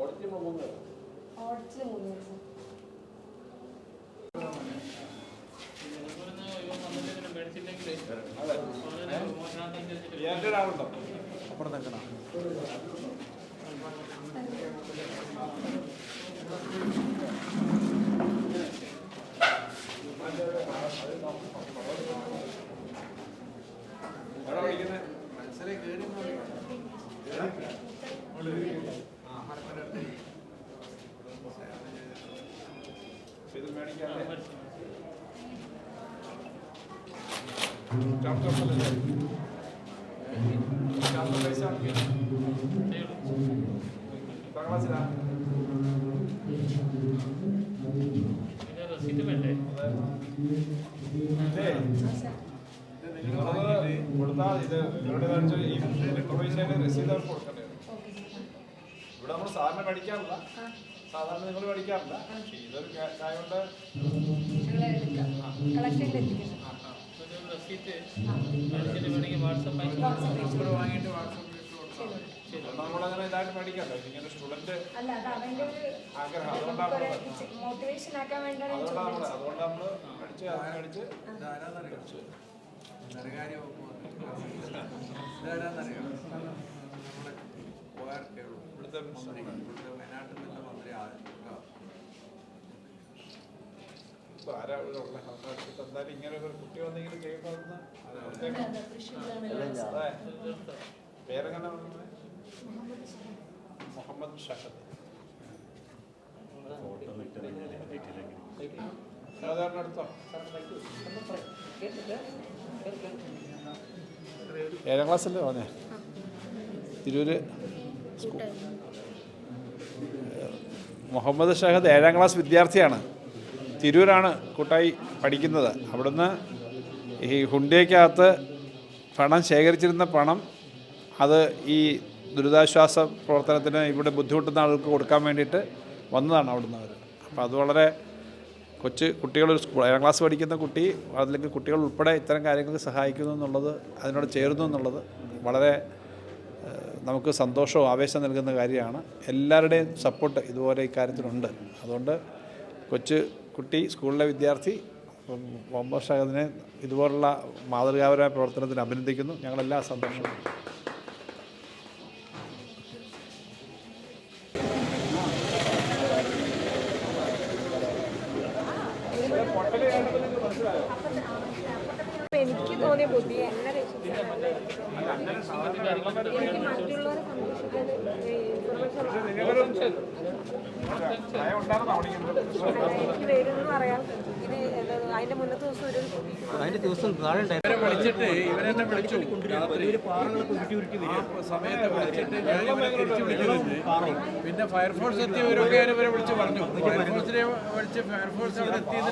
ഓടിച്ചിൽ മൂന്ന് ദിവസം അപ്പുറം നിൽക്കണം എവിടെ പഠിക്കുന്നത് ഇത് മേടിക്കാതെ ചാപ്റ്റർ പൈസ എത്രാം ക്ലാസ്സിലാ റസീറ്റ് വേണ്ടേ ഇതേ, ഇത് നിങ്ങളത് കൊടുത്താൽ ഇത് ഇവരുടെ വെച്ചാൽ ഈ പ്രൊവിഷന് രസീത് അവർക്ക് കൊടുക്കേണ്ടി വരും ഇവിടെ നമ്മൾ സാധാരണ മേടിക്കാറില്ല സാധാരണ നിങ്ങൾ മേടിക്കാറില്ല പക്ഷേ ഇതൊരു ചായ കൊണ്ട് റസീറ്റ്. വേണമെങ്കിൽ വാട്സപ്പ് വാട്സപ്പ് വാങ്ങിയിട്ട്. നമ്മളങ്ങനെ ഇതായിട്ട് ഇങ്ങനെ സ്റ്റുഡന്റ് ആഗ്രഹം. അതുകൊണ്ടാണ് അതുകൊണ്ടാണ് നമ്മൾ. അതുകൊണ്ട് നമ്മൾ മേടിച്ച് അത് മേടിച്ച് ധനകാര്യ വകുപ്പ് ഇതാരാന്നറിയോ? നമ്മുടെ ഉപകാരത്തെ ഉള്ളൂ മന്ത്രി കുട്ടി വന്നെങ്കിലും? മുഹമ്മദ് സാധാരണ ഏഴാം ക്ലാസ്സല്ലേ പറഞ്ഞേ തിരൂര് മുഹമ്മദ് ഷഹദ് ഏഴാം ക്ലാസ് വിദ്യാർത്ഥിയാണ്. തിരൂരാണ് കൂട്ടായി പഠിക്കുന്നത്. അവിടുന്ന് ഈ ഹുണ്ടിയക്കകത്ത് പണം ശേഖരിച്ചിരുന്ന പണം അത് ഈ ദുരിതാശ്വാസ പ്രവർത്തനത്തിന് ഇവിടെ ബുദ്ധിമുട്ടുന്ന ആൾക്ക് കൊടുക്കാൻ വേണ്ടിയിട്ട് വന്നതാണ് അവിടുന്ന് അവർ അപ്പോൾ അത് വളരെ കൊച്ചു കുട്ടികളൊരു സ്കൂൾ ഏഴാം ക്ലാസ് പഠിക്കുന്ന കുട്ടി അതിലേക്ക് കുട്ടികൾ ഉൾപ്പെടെ ഇത്തരം കാര്യങ്ങൾക്ക് സഹായിക്കുന്നു എന്നുള്ളത് അതിനോട് ചേരുന്നു എന്നുള്ളത് വളരെ നമുക്ക് സന്തോഷവും ആവേശം നൽകുന്ന കാര്യമാണ്. എല്ലാവരുടെയും സപ്പോർട്ട് ഇതുപോലെ ഇക്കാര്യത്തിലുണ്ട് അതുകൊണ്ട് കൊച്ചു കുട്ടി സ്കൂളിലെ വിദ്യാർത്ഥി ഷഹദിനെ ഇതുപോലുള്ള മാതൃകാപരമായ പ്രവർത്തനത്തിന് അഭിനന്ദിക്കുന്നു. ഞങ്ങളെല്ലാം സന്തോഷം എനിക്ക് തോന്നിയ ബുദ്ധി എന്നെ മുന്നത്തെ ദിവസം ഒരു അതിന്റെ ദിവസം വിളിച്ചിട്ട് വിളിച്ചു വിളിച്ചിട്ട് പിന്നെ ഫയർഫോഴ്സ് എത്തിയവരൊക്കെ വിളിച്ച് പറഞ്ഞു ഫയർഫോഴ്സിനെ വിളിച്ച് ഫയർഫോഴ്സ് അവിടെ എത്തിയത്